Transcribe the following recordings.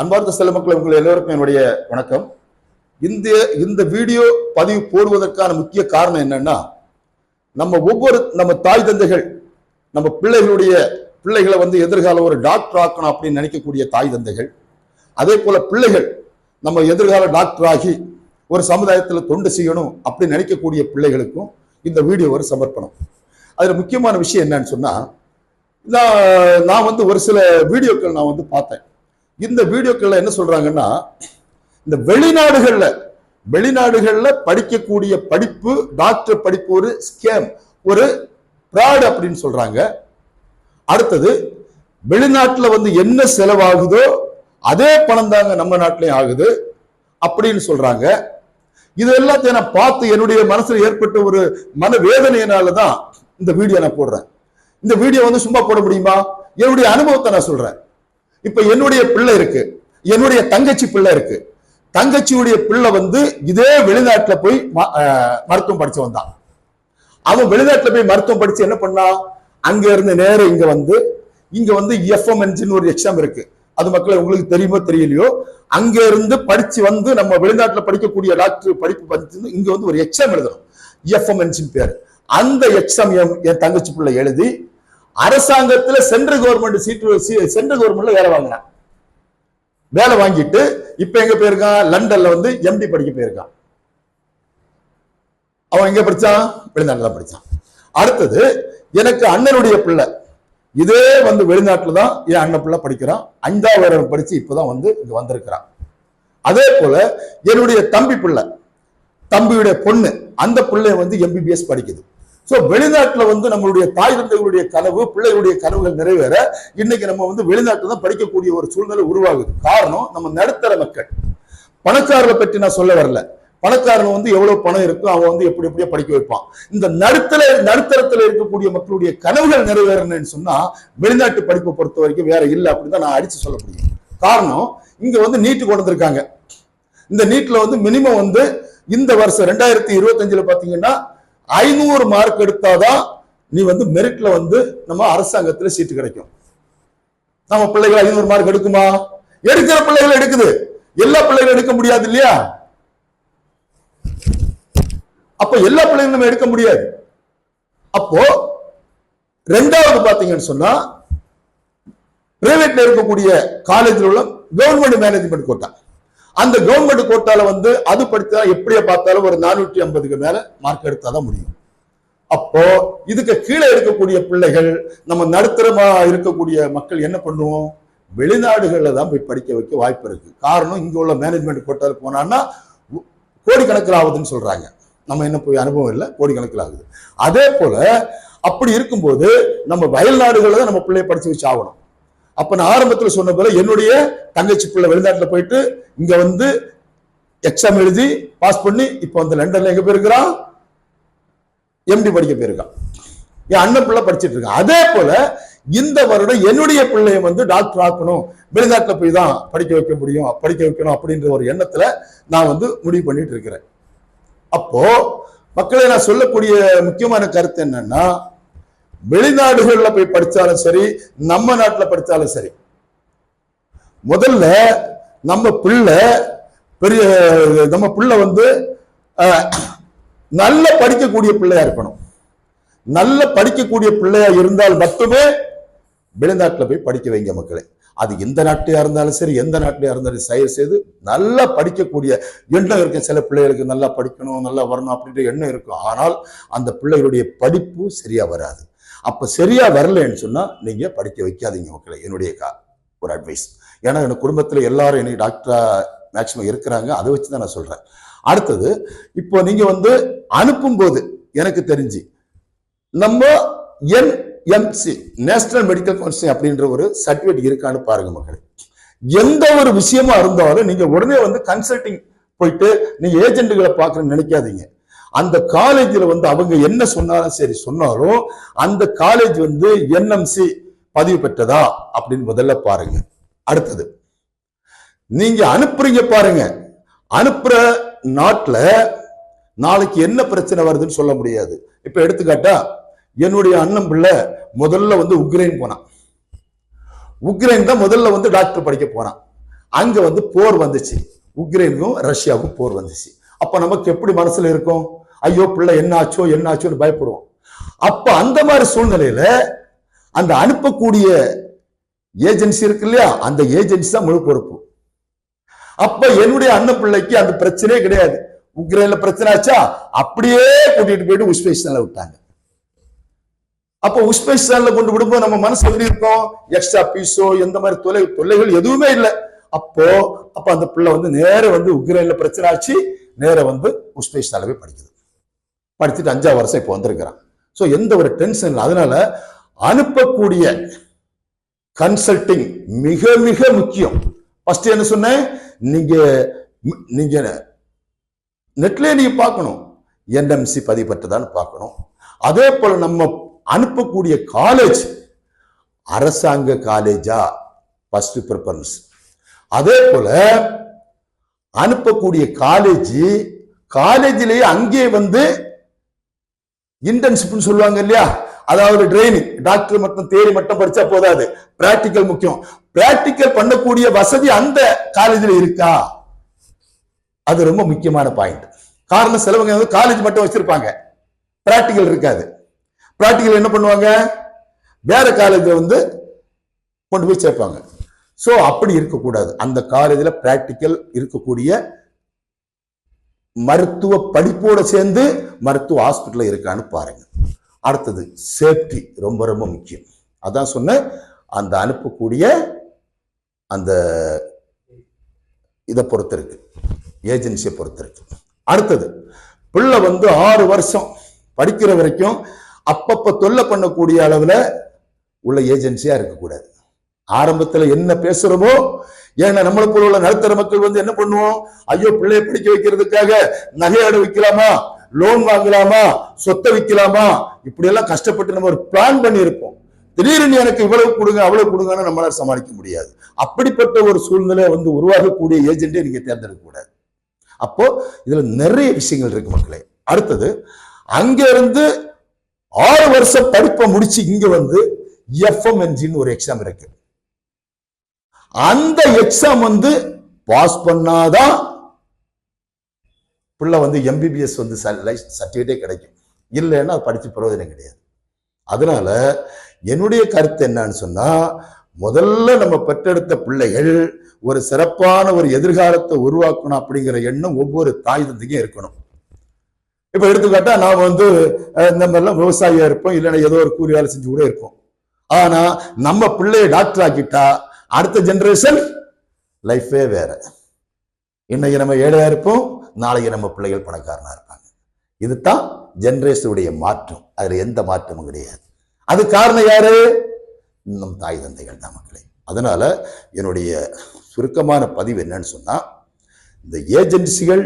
அன்பார்ந்த செல்ல மக்கள் உங்கள் எல்லோருக்கும் என்னுடைய வணக்கம். இந்த இந்த வீடியோ பதிவு போடுவதற்கான முக்கிய காரணம் என்னன்னா நம்ம ஒவ்வொரு நம்ம தாய் தந்தைகள் நம்ம பிள்ளைகளுடைய பிள்ளைகளை வந்து எதிர்காலம் ஒரு டாக்டர் ஆக்கணும் அப்படின்னு நினைக்கக்கூடிய தாய் தந்தைகள் அதே போல பிள்ளைகள் நம்ம எதிர்கால டாக்டர் ஆகி ஒரு சமுதாயத்தில் தொண்டு செய்யணும் அப்படின்னு நினைக்கக்கூடிய பிள்ளைகளுக்கும் இந்த வீடியோ ஒரு சமர்ப்பணம். அதில் முக்கியமான விஷயம் என்னன்னு சொன்னால் நான் நான் வந்து ஒரு சில வீடியோக்கள் நான் வந்து பார்த்தேன். இந்த வீடியோக்களில் என்ன சொல்றாங்கன்னா இந்த வெளிநாடுகள்ல வெளிநாடுகள்ல படிக்கக்கூடிய படிப்பு டாக்டர் படிப்பு ஒரு ஸ்கேம் ஒரு ஃப்ராட் அப்படின்னு சொல்றாங்க. அடுத்தது வெளிநாட்டில் வந்து என்ன செலவாகுதோ அதே பணம் தாங்க நம்ம நாட்டிலையும் ஆகுது அப்படின்னு சொல்றாங்க. இது எல்லாத்தையும் நான் பார்த்து என்னுடைய மனசில் ஏற்பட்ட ஒரு மன வேதனையினால தான் இந்த வீடியோ நான் போடுறேன். இந்த வீடியோ வந்து சும்மா போட முடியுமா? என்னுடைய அனுபவத்தை நான் சொல்றேன். இப்ப என்னுடைய பிள்ளை இருக்கு. என்னுடைய தங்கச்சி பிள்ளை இருக்கு. தங்கச்சியுடைய பிள்ளை வந்து இதே வெளிநாட்டுல போய் ம- மருத்துவம் படிச்சு வந்தான். அவன் வெளிநாட்டுல போய் மருத்துவம் படிச்சு என்ன பண்ணா? அங்க இருந்து நேரம் இங்க வந்து இங்க வந்து எஃப்எம்என்ஜின்னு ஒரு எக்ஸாம் இருக்கு. அது மக்களை உங்களுக்கு தெரியுமோ தெரியலையோ? அங்க இருந்து படிச்சு வந்து நம்ம வெளிநாட்டுல படிக்கக்கூடிய டாக்டர் படிப்பு படிச்சு இங்க வந்து ஒரு எக்ஸாம் எழுதணும். எஃப்எம்என்ஜின் பேர். அந்த எக்ஸாம் என் தங்கச்சி பிள்ளை எழுதி அரசாங்கத்துல சென்ட்ரல் கவர்மெண்ட் சீட்டு சென்ட்ரல் கவர்மெண்ட்ல வேலை வாங்கினான் வேலை வாங்கிட்டு இப்ப எங்க போயிருக்கான்? லண்டன்ல வந்து எம்டி படிக்க போயிருக்கான். அவன் எங்க படிச்சான்? வெளிநாட்டுல படிச்சான். அடுத்தது எனக்கு அண்ணனுடைய பிள்ளை. இதே வந்து வெளிநாட்டுல தான் என் அண்ணன் பிள்ளை படிக்கிறான். அஞ்சாவது வருடம் படிச்சு இப்பதான் வந்து இங்க வந்திருக்கிறான். அதே போல என்னுடைய தம்பி பிள்ளை. தம்பியுடைய பொண்ணு. அந்த பிள்ளை வந்து எம்பிபிஎஸ் படிக்குது. சோ வெளிநாட்டுல வந்து நம்மளுடைய தாய் தந்தைகளுடைய கனவு பிள்ளைகளுடைய கனவுகள் நிறைவேற இன்னைக்கு நம்ம வந்து வெளிநாட்டுல தான் படிக்கக்கூடிய ஒரு சூழ்நிலை உருவாகுது. காரணம் நம்ம நடுத்தர மக்கள். பணக்காரரை பற்றி நான் சொல்ல வரல. பணக்காரன் வந்து எவ்வளவு பணம் இருக்கோ அவன் வந்து எப்படி எப்படியோ படிக்க வைப்பான். இந்த நடுத்தர நடுத்தரத்துல இருக்கக்கூடிய மக்களுடைய கனவுகள் நிறைவேறணும்னு சொன்னா வெளிநாட்டு படிப்பை பொறுத்த வரைக்கும் வேற இல்லை அப்படின்னு தான் நான் அடிச்சு சொல்ல முடியும். காரணம் இங்க வந்து நீட்டு கொண்டு வந்திருக்காங்க. இந்த நீட்ல வந்து மினிமம் வந்து இந்த வருஷம் ரெண்டாயிரத்தி இருபத்தஞ்சுல பாத்தீங்கன்னா ஐநூறு மார்க் எடுத்தாதான் நீ வந்து மெரிட்ல வந்து நம்ம அரசாங்கத்துல சீட்டு கிடைக்கும். நம்ம பிள்ளைகள் ஐநூறு மார்க் எடுக்குமா? எடுக்கிற பிள்ளைகள் எடுக்குது. எல்லா பிள்ளைகளும் எடுக்க முடியாது இல்லையா? அப்ப எல்லா பிள்ளைகளும் நம்ம எடுக்க முடியாது. அப்போ ரெண்டாவது பாத்தீங்கன்னு சொன்னா பிரைவேட்ல இருக்கக்கூடிய காலேஜில் உள்ள கவர்மெண்ட் மேனேஜ்மெண்ட் கோட்டா அந்த கவர்மெண்ட் கோட்டால வந்து அது படித்தா எப்படியே பார்த்தாலும் ஒரு நானூற்றி ஐம்பதுக்கு மேல மார்க் எடுத்தாதான் முடியும். அப்போ இதுக்கு கீழே இருக்கக்கூடிய பிள்ளைகள் நம்ம நடுத்தரமா இருக்கக்கூடிய மக்கள் என்ன பண்ணுவோம்? வெளிநாடுகளில் தான் போய் படிக்க வைக்க வாய்ப்பு இருக்கு. காரணம் இங்க உள்ள மேனேஜ்மெண்ட் கோட்டால போனான்னா கோடிக்கணக்கில் ஆகுதுன்னு சொல்றாங்க. நம்ம என்ன போய் அனுபவம் இல்லை கோடிக்கணக்கில் ஆகுது. அதே போல அப்படி இருக்கும்போது நம்ம வயல் நாடுகளில் தான் நம்ம பிள்ளைய படிச்சு வச்சு ஆகணும். அப்ப நான் ஆரம்பத்தில் சொன்ன போல என்னுடைய தங்கச்சி பிள்ளை வெளிநாட்டில் போயிட்டு இங்க வந்து எக்ஸாம் எழுதி பாஸ் பண்ணி இப்ப வந்து லண்டன்ல எங்க போயிருக்கிறான்? எம்டி படிக்க போயிருக்கான். என் அண்ணன் பிள்ளை படிச்சிட்டு இருக்கான். அதே போல இந்த வருடம் என்னுடைய பிள்ளைய வந்து டாக்டர் ஆக்கணும். வெளிநாட்டில் போய் தான் படிக்க வைக்க முடியும் படிக்க வைக்கணும் அப்படின்ற ஒரு எண்ணத்துல நான் வந்து முடிவு பண்ணிட்டு இருக்கிறேன். அப்போ மக்களை நான் சொல்லக்கூடிய முக்கியமான கருத்து என்னன்னா வெளிநாடுகள்ல போய் படிச்சாலும் சரி நம்ம நாட்டில் படிச்சாலும் சரி. முதல்ல நம்ம பிள்ளை பெரிய நம்ம பிள்ளை வந்து நல்ல படிக்கக்கூடிய பிள்ளையா இருக்கணும். நல்ல படிக்கக்கூடிய பிள்ளையா இருந்தால் மட்டுமே வெளிநாட்டில் போய் படிக்க வைங்க மக்களை. அது எந்த நாட்டையா இருந்தாலும் சரி எந்த நாட்டிலையா இருந்தாலும் செயல் செய்து நல்லா படிக்கக்கூடிய எண்ணம் இருக்கும் சில பிள்ளைகளுக்கு நல்லா படிக்கணும் நல்லா வரணும் அப்படின்ற எண்ணம் இருக்கும். ஆனால் அந்த பிள்ளைகளுடைய படிப்பு சரியா வராது. அப்போ சரியாக வரலைன்னு சொன்னால் நீங்கள் படிக்க வைக்காதீங்க மக்களை. என்னுடைய கா- ஒரு அட்வைஸ் ஏன்னா என் குடும்பத்தில் எல்லாரும் இன்னைக்கு டாக்டராக மேக்சிமம் இருக்கிறாங்க. அதை வச்சு தான் நான் சொல்கிறேன் அடுத்தது இப்போ நீங்கள் வந்து அனுப்பும்போது எனக்கு தெரிஞ்சு நம்ம என்எம்சி நேஷனல் மெடிக்கல் கவுன்சிலிங் அப்படின்ற ஒரு சர்டிஃபிகேட் இருக்கான்னு பாருங்க மக்களே. எந்த ஒரு விஷயமா இருந்தாலும் நீங்க உடனே வந்து கன்சல்டிங் போயிட்டு நீங்க ஏஜென்ட்டுகளை பார்க்கணும்னு நினைக்காதீங்க. அந்த காலேஜில் வந்து அவங்க என்ன சொன்னாலும் சரி சொன்னாலும் அந்த காலேஜ் வந்து என்எம்சி பதிவு பெற்றதா அப்படின்னு முதல்ல பாருங்க. அடுத்தது நீங்க அனுப்புறீங்க பாருங்க. அனுப்புற நாட்டில் நாளைக்கு என்ன பிரச்சனை வருதுன்னு சொல்ல முடியாது. இப்ப எடுத்துக்காட்டா என்னுடைய அண்ணன் பிள்ளை முதல்ல வந்து உக்ரைன் போனான். உக்ரைன் தான் முதல்ல வந்து டாக்டர் படிக்க போனான். அங்க வந்து போர் வந்துச்சு. உக்ரைனுக்கும் ரஷ்யாவுக்கும் போர் வந்துச்சு. அப்ப நமக்கு எப்படி மனசுல இருக்கும்? ஐயோ பிள்ளை என்னாச்சோ என்னாச்சோன்னு பயப்படுவோம். அப்ப அந்த மாதிரி சூழ்நிலையில அந்த அனுப்பக்கூடிய ஏஜென்சி இருக்கு இல்லையா? அந்த ஏஜென்சி தான் முழு பொறுப்பு. அப்ப என்னுடைய அண்ணன் பிள்ளைக்கு அந்த பிரச்சனையே கிடையாது. உக்ரைன்ல பிரச்சனை ஆச்சா? அப்படியே கூட்டிட்டு போயிட்டு உஸ்பெகிஸ்தான்ல விட்டாங்க. அப்ப உஸ்பெகிஸ்தான்ல கொண்டு விடும்போது நம்ம மனசு எப்படி இருக்கும்? எக்ஸ்ட்ரா பீஸோ எந்த மாதிரி தொலை தொல்லைகள் எதுவுமே இல்லை. அப்போ அப்ப அந்த பிள்ளை வந்து நேர வந்து உக்ரைன்ல பிரச்சனை ஆச்சு நேர வந்து உஸ்பெகிஸ்தான்ல போய் படிக்குது. படிச்சுட்டு அஞ்சாவது வருஷம் இப்போ வந்திருக்கிறான். ஸோ எந்த ஒரு டென்ஷன் இல்லை. அதனால அனுப்பக்கூடிய கன்சல்டிங் மிக மிக முக்கியம். ஃபர்ஸ்ட் என்ன சொன்னேன்? நீங்க நீங்க நெட்லேயே நீங்க பார்க்கணும். என்எம்சி பதிப்பட்டதான்னு பார்க்கணும். அதே போல நம்ம அனுப்பக்கூடிய காலேஜ் அரசாங்க காலேஜா ஃபர்ஸ்ட் ப்ரிஃபரன்ஸ் அதே போல அனுப்பக்கூடிய காலேஜ் காலேஜிலேயே அங்கே வந்து இன்டர்ன்ஷிப்னு சொல்லுவாங்க இல்லையா? அதாவது ட்ரைனிங் டாக்டர் மட்டும் தேரி மட்டும் படிச்சா போதாது. பிராக்டிக்கல் முக்கியம். பிராக்டிக்கல் பண்ணக்கூடிய வசதி அந்த காலேஜில் இருக்கா? அது ரொம்ப முக்கியமான பாயிண்ட் காரணம் சிலவங்க வந்து காலேஜ் மட்டும் வச்சிருப்பாங்க. பிராக்டிக்கல் இருக்காது. பிராக்டிக்கல் என்ன பண்ணுவாங்க? வேற காலேஜில் வந்து கொண்டு போய் சேர்ப்பாங்க. ஸோ அப்படி இருக்கக்கூடாது. அந்த காலேஜில் பிராக்டிக்கல் இருக்கக்கூடிய மருத்துவ படிப்போடு சேர்ந்து மருத்துவ ஹாஸ்பிட்டலில் இருக்கான்னு பாருங்க. அடுத்தது சேஃப்டி ரொம்ப ரொம்ப முக்கியம். அதான் சொன்னேன். அந்த அனுப்பக்கூடிய அந்த இதை பொறுத்து இருக்கு. ஏஜென்சியை பொறுத்து இருக்கு. அடுத்தது பிள்ளை வந்து ஆறு வருஷம் படிக்கிற வரைக்கும் அப்பப்போ தொல்லை பண்ணக்கூடிய அளவில் உள்ள ஏஜென்சியாக இருக்கக்கூடாது. ஆரம்பத்தில் என்ன பேசுகிறோமோ ஏன்னா நம்மளை போல உள்ள நடுத்தர மக்கள் வந்து என்ன பண்ணுவோம்? ஐயோ பிள்ளைய படிக்க வைக்கிறதுக்காக நகையாட வைக்கலாமா லோன் வாங்கலாமா? சொத்தை விற்கலாமா? இப்படி எல்லாம் கஷ்டப்பட்டு நம்ம ஒரு பிளான் பண்ணியிருப்போம். திடீர்னு எனக்கு இவ்வளவு கொடுங்க அவ்வளவு கொடுங்கன்னு நம்மளால சமாளிக்க முடியாது. அப்படிப்பட்ட ஒரு சூழ்நிலை வந்து உருவாகக்கூடிய ஏஜென்ட்டே நீங்க தேர்ந்தெடுக்க கூடாது. அப்போ இதுல நிறைய விஷயங்கள் இருக்கு மக்களே. அடுத்தது அங்க இருந்து ஆறு வருஷம் படிப்பை முடிச்சு இங்க வந்து எஃப்எம்என்ஜின்னு ஒரு எக்ஸாம் இருக்கு. அந்த எக்ஸாம் வந்து பாஸ் பண்ணாதான் பிள்ளை வந்து எம்பிபிஎஸ் வந்து சர்டிஃபிகேட்டே கிடைக்கும். இல்லைன்னா அது படித்து பிரயோஜனம் கிடையாது. அதனால என்னுடைய கருத்து என்னன்னு சொன்னால் முதல்ல நம்ம பெற்றெடுத்த பிள்ளைகள் ஒரு சிறப்பான ஒரு எதிர்காலத்தை உருவாக்கணும் அப்படிங்கிற எண்ணம் ஒவ்வொரு தாய் தந்தைக்கும் இருக்கணும். இப்போ எடுத்துக்காட்டா நான் வந்து இந்த மாதிரிலாம் விவசாயியாக இருப்போம் இல்லைன்னா ஏதோ ஒரு கூலி வேலை செஞ்சு கூட இருப்போம். ஆனால் நம்ம பிள்ளைய டாக்டர் ஆக்கிட்டா அடுத்த ஜென்ரேஷன் லைஃபே வேற. இன்னைக்கு நம்ம ஏழையா இருப்போம் நாளைக்கு நம்ம பிள்ளைகள் பணக்காரனா இருப்பாங்க. இதுதான் ஜென்ரேஷனுடைய மாற்றம். அதுல எந்த மாற்றமும் கிடையாது. அது காரணம் யாரு? நம் தாய் தந்தைகள் தான் மக்களே. அதனால என்னுடைய சுருக்கமான பதிவு என்னன்னு சொன்னா இந்த ஏஜென்சிகள்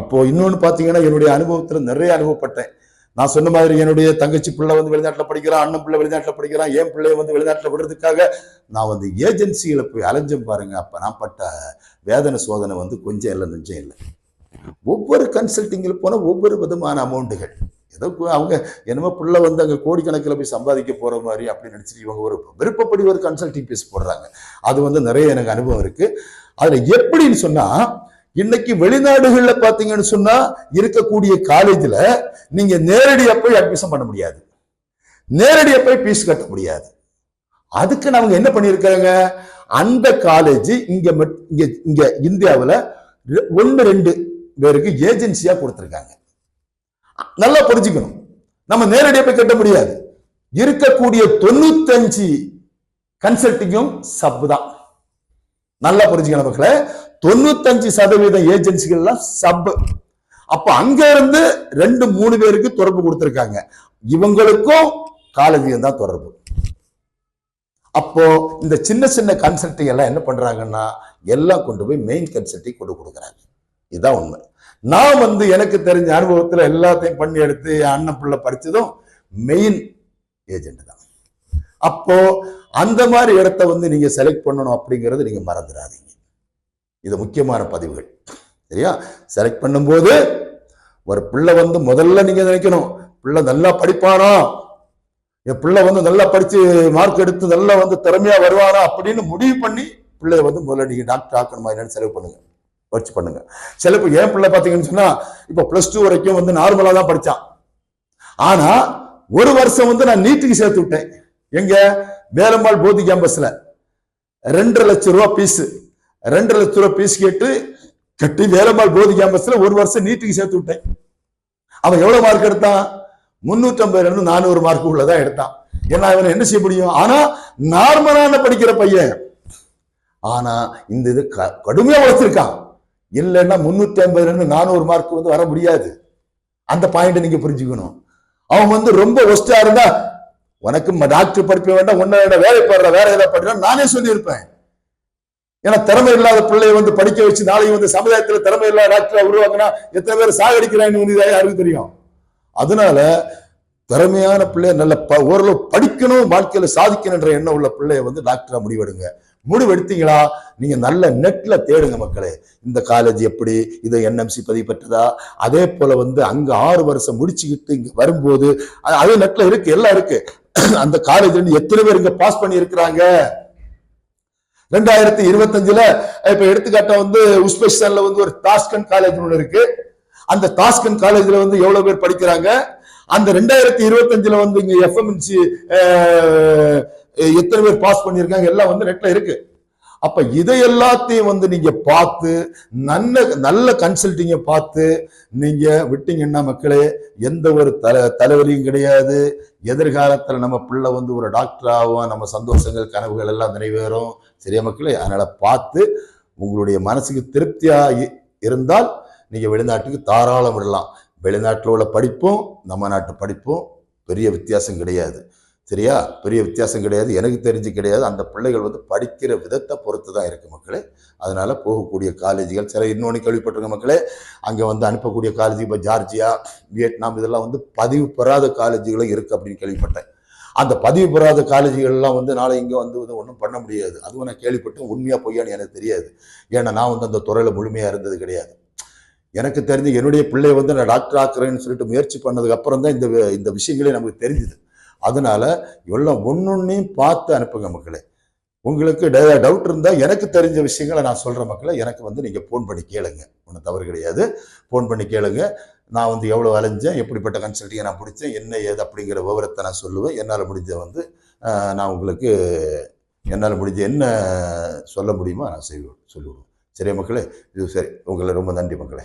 இப்போ இன்னொன்று பார்த்தீங்கன்னா என்னுடைய அனுபவத்தில் நிறைய அனுபவப்பட்டேன். நான் சொன்ன மாதிரி என்னுடைய தங்கச்சி பிள்ளை வந்து வெளிநாட்டில் படிக்கிறான் அண்ணன் பிள்ளை வெளிநாட்டில் படிக்கிறான் என் பிள்ளைய வந்து வெளிநாட்டில் விடுறதுக்காக நான் வந்து ஏஜென்சிகளை போய் அலைஞ்சம் பாருங்க. அப்போ நான் பட்ட வேதனை சோதனை வந்து கொஞ்சம் இல்லை நெஞ்சம் இல்லை. ஒவ்வொரு கன்சல்டிங்கில் போனால் ஒவ்வொரு விதமான அமௌண்ட்டுகள் ஏதோ அவங்க என்னமோ பிள்ளை வந்து அங்கே கோடிக்கணக்கில் போய் சம்பாதிக்க போகிற மாதிரி அப்படின்னு நினச்சிட்டு இவங்க ஒரு விருப்பப்படி ஒரு கன்சல்டிங் ஃபீஸ் போடுறாங்க. அது வந்து நிறைய எனக்கு அனுபவம் இருக்குது அதில் எப்படின்னு சொன்னால் இன்னைக்கு வெளிநாடுகள்ல பாத்தீங்கன்னு சொன்னா இருக்கக்கூடிய காலேஜ்ல நீங்க நேரடியா போய் அட்மிஷன் பண்ண முடியாது. நேரடியா போய் ஃபீஸ் கட்ட முடியாது. அதுக்கு நாங்கள் என்ன பண்ணியிருக்காங்க அந்த காலேஜ் இங்க மட்- இங்க இங்க இந்தியாவில் ஒன்று ரெண்டு பேருக்கு ஏஜென்சியா கொடுத்துருக்காங்க. நல்லா புரிஞ்சுக்கணும். நம்ம நேரடியாக போய் கட்ட முடியாது. இருக்கக்கூடிய தொண்ணூத்தஞ்சு கன்சல்டிங்கும் சப் தான். நல்லா புரிஞ்சுக்கணும் மக்களே. தொண்ணூத்தஞ்சு சதவீதம் ஏஜென்சிகள்லாம் சப் அப்ப அங்க இருந்து ரெண்டு மூணு பேருக்கு தொடர்பு கொடுத்திருக்காங்க. இவங்களுக்கும் காலேஜியம் தான் தொடர்பு. அப்போ இந்த சின்ன சின்ன கன்சல்டிங் எல்லாம் என்ன பண்றாங்கன்னா எல்லாம் கொண்டு போய் மெயின் கன்சல்டிங் கொண்டு கொடுக்குறாங்க. இதுதான் உண்மை. நான் வந்து எனக்கு தெரிஞ்ச அனுபவத்தில் எல்லாத்தையும் பண்ணி எடுத்து அண்ணன் பிள்ளை படித்ததும் மெயின் ஏஜென்ட் தான். அப்போ அந்த மாதிரி இடத்த வந்து நீங்க செலக்ட் பண்ணணும் அப்படிங்கறத நீங்க மறந்துடாதீங்க. இது முக்கியமான பதிவுகள். சரியா? செலக்ட் பண்ணும்போது ஒரு பிள்ளை வந்து முதல்ல நீங்க நினைக்கணும் பிள்ளை நல்லா படிப்பானா? என் பிள்ளை வந்து நல்லா படிச்சு மார்க் எடுத்து நல்லா வந்து திறமையா வருவானா? அப்படின்னு முடிவு பண்ணி பிள்ளைய வந்து முதல்ல நீங்க டாக்டர் ஆக்கணுமா என்னன்னு செலவு பண்ணுங்க. வச்சு பண்ணுங்க. சில இப்போ என் பிள்ளை பார்த்தீங்கன்னு சொன்னா இப்போ பிளஸ் டூ வரைக்கும் வந்து நார்மலா தான் படிச்சான். ஆனா ஒரு வருஷம் வந்து நான் நீட்டுக்கு சேர்த்து விட்டேன். எங்க? வேலம்பாள் போதி கேம்பஸ்ல. ரெண்டரை லட்சம் ரூபா பீஸ் ரெண்டரை லட்சம் ரூபா பீஸ் கேட்டு கட்டி வேலம்பாள் போதி கேம்பஸ்ல ஒரு வருஷம் நீட்டுக்கு சேர்த்து விட்டேன். அவன் எவ்வளவு மார்க் எடுத்தான்? முன்னூற்றம்பதுல இருந்து நானூறு மார்க் உள்ளதான் எடுத்தான். ஏன்னா இவன் என்ன செய்ய முடியும்? ஆனா நார்மலான படிக்கிற பையன். ஆனா இந்த இது க- கடுமையா உழைச்சிருக்கான். இல்லைன்னா முன்னூத்தி ஐம்பதுல இருந்து நானூறு மார்க் வந்து வர முடியாது. அந்த பாயிண்ட் நீங்க புரிஞ்சுக்கணும். அவன் வந்து ரொம்ப ஒஸ்டா இருந்தா உனக்கு டாக்டர் படிப்ப வேண்டாம் உன்னை வேண்டாம் வேலை போடுற வேற ஏதாவது படிக்கலாம் நானே சொல்லியிருப்பேன். ஏன்னா திறமை இல்லாத பிள்ளையை வந்து படிக்க வச்சு நாளைக்கு வந்து சமுதாயத்தில் திறமை இல்லாத டாக்டரை உருவாக்குனா எத்தனை பேர் சாகடிக்கிறான்னு வந்து யாருக்கு தெரியும்? அதனால திறமையான பிள்ளைய நல்ல ப- ஓரளவு படிக்கணும் வாழ்க்கையில சாதிக்கணுன்ற எண்ணம் உள்ள பிள்ளைய வந்து டாக்டரா முடிவெடுங்க. முடிவெடுத்தீங்களா? நீங்க நல்ல நெட்ல தேடுங்க மக்களே. இந்த காலேஜ் எப்படி? இது என்எம்சி பதிவு பெற்றதா அதே போல வந்து அங்க ஆறு வருஷம் முடிச்சுக்கிட்டு இங்க வரும்போது அதே நெட்ல இருக்கு எல்லாம் இருக்கு. அந்த காலேஜ்ல எத்தனை பேர் இங்க பாஸ் பண்ணி இருக்கிறாங்க ரெண்டாயிரத்தி இருபத்தஞ்சுல இப்ப எடுத்துக்காட்டா வந்து உஸ்பெஸ்டான்ல வந்து ஒரு தாஸ்கன் காலேஜ் ஒன்று இருக்கு. அந்த தாஸ்கன் காலேஜ்ல வந்து எவ்வளவு பேர் படிக்கிறாங்க? அந்த ரெண்டாயிரத்தி இருபத்தஞ்சுல வந்து இங்க எஃப்எம்சி எத்தனை பேர் பாஸ் பண்ணியிருக்காங்க எல்லாம் வந்து நெட்ல இருக்கு. அப்ப இதை எல்லாத்தையும் வந்து நீங்க பார்த்து நல்ல நல்ல கன்சல்டிங்கை பார்த்து நீங்க விட்டீங்கன்னா மக்களே எந்த ஒரு தலை தலைவலியும் கிடையாது. எதிர்காலத்துல நம்ம பிள்ளை வந்து ஒரு டாக்டர் ஆகும் நம்ம சந்தோஷங்கள் கனவுகள் எல்லாம் நிறைவேறும். சரியா மக்களே? அதனால பார்த்து உங்களுடைய மனசுக்கு திருப்தியா இருந்தால் நீங்க வெளிநாட்டுக்கு தாராளம் விடலாம். வெளிநாட்டில் உள்ள படிப்பும் நம்ம நாட்டு படிப்பும் பெரிய வித்தியாசம் கிடையாது. சரியா? பெரிய வித்தியாசம் கிடையாது. எனக்கு தெரிஞ்சு கிடையாது. அந்த பிள்ளைகள் வந்து படிக்கிற விதத்தை பொறுத்து தான் இருக்குது மக்களே. அதனால் போகக்கூடிய காலேஜுகள் சில இன்னொன்று கேள்விப்பட்டிருக்க மக்களே. அங்கே வந்து அனுப்பக்கூடிய காலேஜ் இப்போ ஜார்ஜியா வியட்நாம் இதெல்லாம் வந்து பதிவு பெறாத காலேஜுகளும் இருக்குது அப்படின்னு கேள்விப்பட்டேன். அந்த பதிவு பெறாத காலேஜுகள்லாம் வந்து நாளை இங்கே வந்து வந்து ஒன்றும் பண்ண முடியாது. அதுவும் நான் கேள்விப்பட்டேன். உண்மையாக பொய்யான்னு எனக்கு தெரியாது. ஏன்னா நான் வந்து அந்த துறையில் முழுமையாக இருந்தது கிடையாது. எனக்கு தெரிஞ்சு என்னுடைய பிள்ளைய வந்து நான் டாக்டர் ஆக்குறேன்னு சொல்லிட்டு முயற்சி பண்ணதுக்கு அப்புறம் தான் இந்த இந்த விஷயங்களே நமக்கு தெரிஞ்சுது. அதனால எல்லாம் ஒன்றொன்னையும் பார்த்து அனுப்புங்க மக்களே. உங்களுக்கு டவுட் இருந்தால் எனக்கு தெரிஞ்ச விஷயங்களை நான் சொல்கிற மக்களை. எனக்கு வந்து நீங்கள் ஃபோன் பண்ணி கேளுங்க. ஒன்றும் தவறு கிடையாது. ஃபோன் பண்ணி கேளுங்க. நான் வந்து எவ்வளோ அலைஞ்சேன் எப்படிப்பட்ட கன்சல்ட்டிங்கை நான் பிடிச்சேன் என்ன ஏது அப்படிங்கிற விவரத்தை நான் சொல்லுவேன். என்னால் முடிஞ்ச வந்து நான் உங்களுக்கு என்னால் முடிஞ்ச என்ன சொல்ல முடியுமோ நான் செய்வேன் சொல்லிவிடுவேன் சரி மக்களே? இது சரி. உங்களை ரொம்ப நன்றி மக்களே.